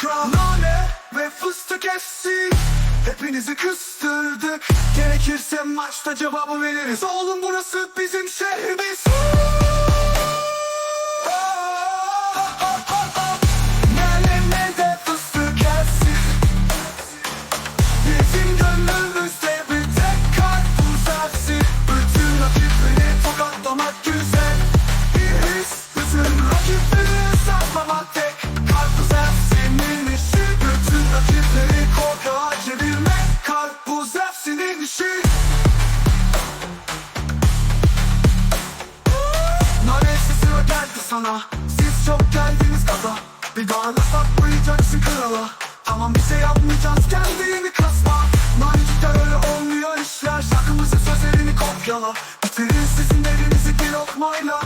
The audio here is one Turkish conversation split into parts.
kral Nane ve fıstık essin Hepinizi kıstırdık Gerekirse maçta cevabı veririz. Oğlum burası bizim şehrimiz sana. Siz çok geldiniz gaza. Bir daha da saklayacaksın krala. Tamam bir şey yapmayacağız. Kendini kasma. Nanicikler öyle olmuyor işler. Şarkımızın sözlerini kopyala. Bitiririz sizin elinizi bir lokmayla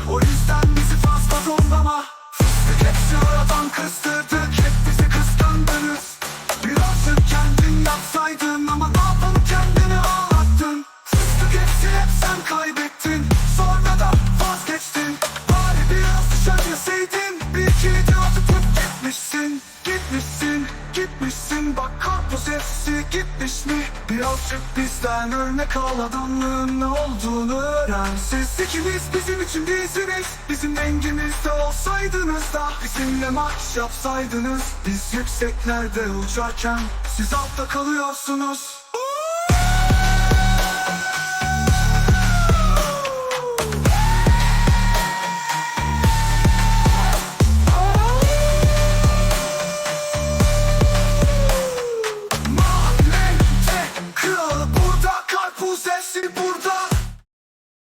gitmişsin Gitmişsin, Bak karpuz hepsi gitmiş mi? Birazcık bizden örnek al Adamlığın ne olduğunu öğren. Siz ikiniz bizim için bizsiniz Bizim rengimizde olsaydınız da Bizimle maç yapsaydınız. Biz yükseklerde uçarken Siz altta kalıyorsunuz